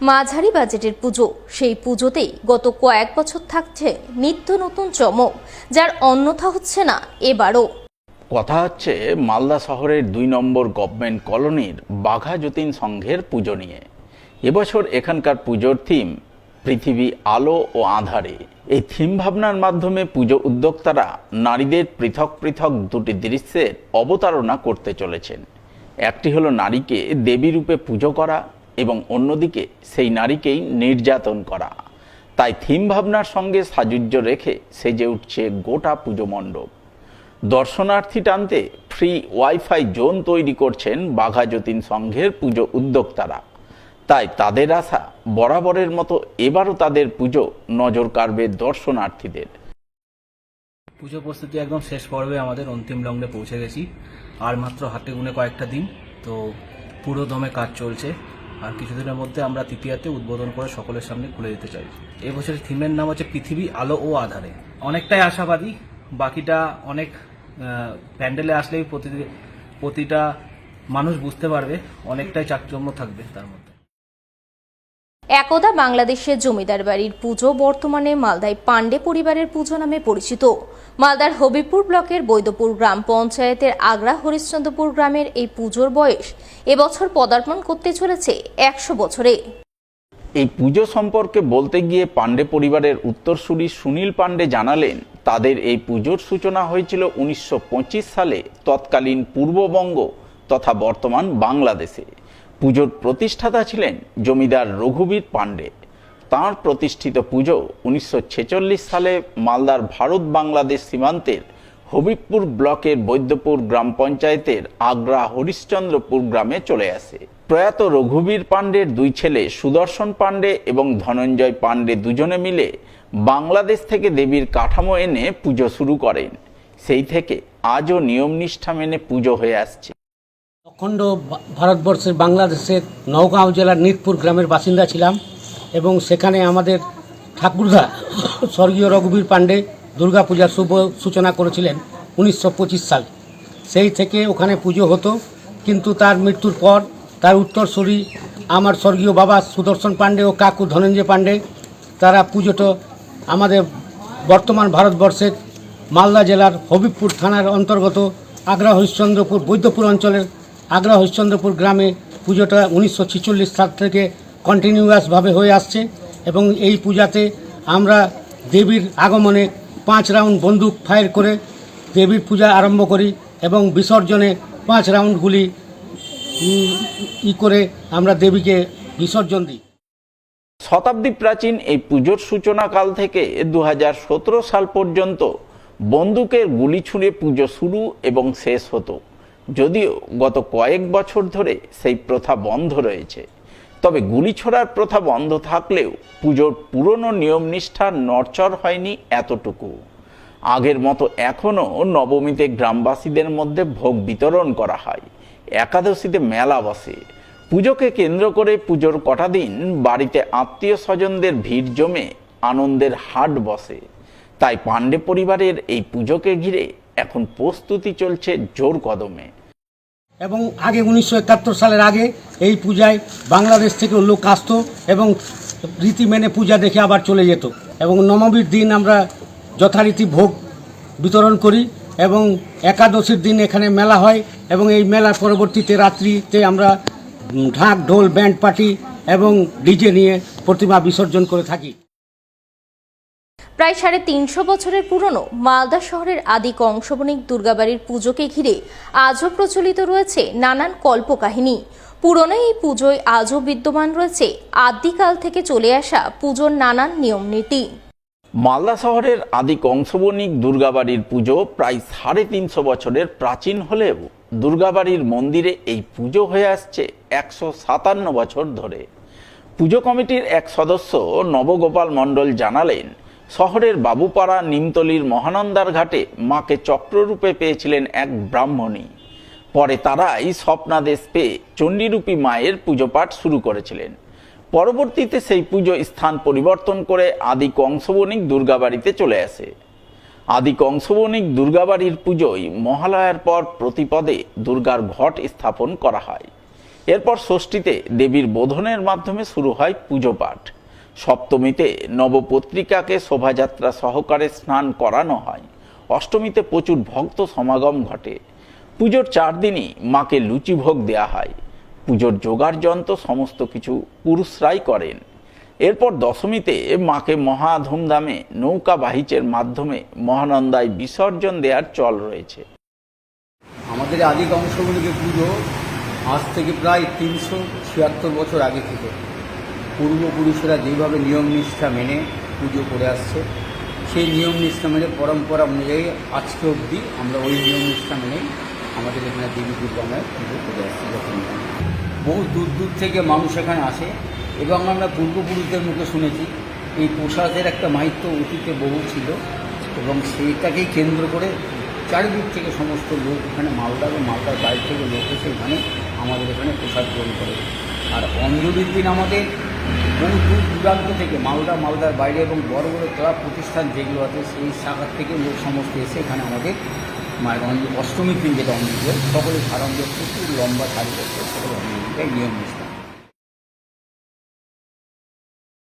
মাঝারি বাজেটের পুজো। সেই পুজোতেই গত কয়েক বছর থাকছে নিত্য নতুন চমক, যার অন্যথা হচ্ছে না এবারও। কথা হচ্ছে, মালদা শহরের দুই নম্বর গভর্নমেন্ট কলোনির বাঘা যতীন সংঘের পুজো নিয়ে। এবছর এখানকার পুজোর থিম পৃথিবী আলো ও আধারে। এই থিম ভাবনার মাধ্যমে পুজো উদ্যোক্তারা নারীদের পৃথক পৃথক দুটি দৃশ্যের অবতারণা করতে চলেছেন। একটি হলো নারীকে দেবী রূপে পুজো করা এবং অন্যদিকে সেই নারীকেই নির্যাতন করা। তাই থিম ভাবনার সঙ্গে সাজুজ্য রেখে সেজে উঠছে গোটা পুজো মণ্ডপ। দর্শনার্থী টানতে ফ্রি ওয়াইফাই জোন তৈরি করছেন বাঘা যতীন সংঘের পুজো উদ্যোক্তারা। তাই তাদের আশা, বরাবরের মতো এবারও তাদের পুজো নজর কাড়বে দর্শনার্থীদের। পুজো প্রস্তুতি একদম শেষ পর্বে আমাদের অন্তিম লগ্নে পৌঁছে গেছি। আর মাত্র হাতে গুনে কয়েকটা দিন, তো পুরো দমে কাজ চলছে। আর কিছুদিনের মধ্যে আমরা তৃতীয়াতে উদ্বোধন করে সকলের সামনে খুলে দিতে চাই। এবছরের থিমের নাম হচ্ছে পৃথিবী আলো ও আধারে। অনেকটাই আশাবাদী, বাকিটা অনেক প্যান্ডেলে আসলেই প্রতি প্রতিটা মানুষ বুঝতে পারবে, অনেকটাই চাকচম্য থাকবে তার মধ্যে। একদা বাংলাদেশের জমিদার বাড়ির পুজো বর্তমানে মালদায় পাণ্ডে পরিবারের পুজো নামে পরিচিত। মালদার হবিপুর ব্লকের বৈদপুর গ্রাম পঞ্চায়েতের আগ্রা হরিশ্চন্দ্রপুর গ্রামের এই পুজোর বয়স এবছর পদার্পণ করতে চলেছে একশো বছরে। এই পুজো সম্পর্কে বলতে গিয়ে পাণ্ডে পরিবারের উত্তরসূরি সুনীল পাণ্ডে জানালেন, তাদের এই পুজোর সূচনা হয়েছিল উনিশশো পঁচিশ সালে তৎকালীন পূর্ববঙ্গ তথা বর্তমান বাংলাদেশে। পুজোর প্রতিষ্ঠাতা ছিলেন জমিদার রঘুবীর পাণ্ডে। তাঁর প্রতিষ্ঠিত পুজো উনিশশো ছেচল্লিশ সালে মালদার ভারত বাংলাদেশ সীমান্তের হবিবপুর ব্লকের বৈদ্যপুর গ্রাম পঞ্চায়েতের আগ্রা হরিশ্চন্দ্রপুর গ্রামে চলে আসে। প্রয়াত রঘুবীর পাণ্ডের দুই ছেলে সুদর্শন পাণ্ডে এবং ধনঞ্জয় পাণ্ডে দুজনে মিলে বাংলাদেশ থেকে দেবীর কাঠামো এনে পুজো শুরু করেন। সেই থেকে আজও নিয়ম নিষ্ঠা মেনে পুজো হয়ে আসছে। অখণ্ড ভারতবর্ষের বাংলাদেশের নওগাঁও জেলার নিতপুর গ্রামের বাসিন্দা ছিলাম। এবং সেখানে আমাদের ঠাকুরদা স্বর্গীয় রঘুবীর পাণ্ডে দুর্গাপূজার শুভ সূচনা করেছিলেন উনিশশো সালে। সেই থেকে ওখানে পুজো হতো, কিন্তু তার মৃত্যুর পর তার উত্তরসূরি আমার স্বর্গীয় বাবা সুদর্শন পাণ্ডে ও কাকু ধনঞ্জয় পাণ্ডে, তারা পুজোটা আমাদের বর্তমান ভারতবর্ষের মালদা জেলার হবিবপুর থানার অন্তর্গত আগ্রা হরিশ্চন্দ্রপুর বৈদ্যপুর অঞ্চলের আগ্রা হরিশ্চন্দ্রপুর গ্রামে পুজোটা উনিশশো সাল থেকে কন্টিনিউয়াসভাবে হয়ে আসছে এবং এই পূজাতে আমরা দেবীর আগমনে পাঁচ রাউন্ড বন্দুক ফায়ার করে দেবীর পূজা আরম্ভ করি এবং বিসর্জনে পাঁচ রাউন্ড গুলি ই করে আমরা দেবীকে বিসর্জন দিই। শতাব্দী প্রাচীন এই পুজোর সূচনাকাল থেকে দু হাজার সতেরো সাল পর্যন্ত বন্দুকের গুলি ছুঁড়ে পুজো শুরু এবং শেষ হতো। যদিও গত কয়েক বছর ধরে সেই প্রথা বন্ধ রয়েছে। তবে গুলি ছোড়ার প্রথা বন্ধ থাকলেও পুজোর পুরনো নিয়ম নিষ্ঠা নড়চড় হয়নি এতটুকু। আগের মতো এখনও নবমীতে গ্রামবাসীদের মধ্যে ভোগ বিতরণ করা হয়। একাদশীতে মেলা বসে। পুজোকে কেন্দ্র করে পুজোর কটা দিন বাড়িতে আত্মীয় স্বজনদের ভিড় জমে আনন্দের হাট বসে। তাই পাণ্ডে পরিবারের এই পুজোকে ঘিরে এখন প্রস্তুতি চলছে জোর কদমে এবং আগে উনিশশো একাত্তর সালের আগে এই পূজায় বাংলাদেশ থেকে লোক আসতো এবং রীতি মেনে পূজা দেখে আবার চলে যেত। এবং নবমীর দিন আমরা যথারীতি ভোগ বিতরণ করি এবং একাদশীর দিন এখানে মেলা হয় এবং এই মেলার পরবর্তীতে রাত্রিতে আমরা ঢাক, ঢোল, ব্যান্ড পার্টি এবং ডিজে নিয়ে প্রতিমা বিসর্জন করে থাকি। প্রায় সাড়ে তিনশো বছরের পুরনো মালদা শহরের আদি কংসবণিক দুর্গাবাড়ির পুজোকে ঘিরে আজও প্রচলিত রয়েছে নানান কল্পকাহিনী। পুরনো এই পুজোয় আজও বিদ্যমান রয়েছে আদিকাল থেকে চলে আসা পুজোর নানান নিয়মনীতি। মালদা শহরের আদি কংসবণিক দুর্গাবাড়ির পুজো প্রায় সাড়ে তিনশো বছরের প্রাচীন হলেও দুর্গাবাড়ির মন্দিরে এই পুজো হয়ে আসছে একশো সাতান্ন বছর ধরে। পুজো কমিটির এক সদস্য নবগোপাল মণ্ডল জানালেন শহরের বাবুপাড়া নিমতলির মহানন্দার ঘাটে মাকে চক্ররূপে পেয়েছিলেন এক ব্রাহ্মণী। পরে তারাই স্বপ্নাদেশ পেয়ে চণ্ডীরূপী মায়ের পুজো পাঠ শুরু করেছিলেন। পরবর্তীতে সেই পুজো স্থান পরিবর্তন করে আদি কংসবণিক দুর্গাবাড়িতে চলে আসে। আদি কংসবণিক দুর্গাবাড়ির পুজোয় মহালয়ার পর প্রতিপদে দুর্গার ঘট স্থাপন করা হয়। এরপর ষষ্ঠীতে দেবীর বোধনের মাধ্যমে শুরু হয় পুজো পাঠ সপ্তমীতে নবপত্রিকাকে শোভাযাত্রা সহকারে স্নান করানো হয়। অষ্টমীতে প্রচুর ভক্ত সমাগম ঘটে। পুজোর চার দিনই মাকে লুচিভোগ দেয়া হয়। পুজোর জোগাড় যন্ত্র সমস্ত কিছু পুরুষরাই করেন। এরপর দশমীতে মাকে মহা ধুমধামে নৌকা বাহিচের মাধ্যমে মহানন্দায় বিসর্জন দেওয়ার চল রয়েছে। আমাদের আদি কংসগুলিকে পুজো আজ থেকে প্রায় তিনশো ছিয়াত্তর বছর আগে থেকে। পূর্বপুরুষেরা যেভাবে নিয়ম নিষ্ঠা মেনে পুজো করে আসছে, সেই নিয়ম নিষ্ঠা মেনে পরম্পরা অনুযায়ী আজকে অবধি আমরা ওই নিয়ম নিষ্ঠা মেনেই আমাদের এখানে দেবী দুর্গামায় পুজো করে আসছি যখন। বহু দূর দূর থেকে মানুষ এখানে আসে এবং আমরা পূর্বপুরুষদের মুখে শুনেছি, এই প্রসাদের একটা মাহিত্য অতীতে বহু ছিল এবং সেইটাকেই কেন্দ্র করে চারিদিক থেকে সমস্ত লোক এখানে মালদা এবং মালদার বাইরে থেকে লোক এসে এখানে আমাদের এখানে প্রসাদ গ্রহণ করে। আর অঞ্জলির দিন আমাদের বহু দূর দূরান্ত থেকে মালদা, মালদার বাইরে এবং বড় বড় ক্লাব প্রতিষ্ঠান যেগুলো আছে, সেই শাখার থেকে লোক সমস্ত এসে এখানে আমাদের মায়ের অষ্টমীর দিন যেটা হয় সকলে সারঙ্গে প্রচুর লম্বা সারি করছে সকলে অঞ্জলিটাই নিয়ম নিষ্ঠা।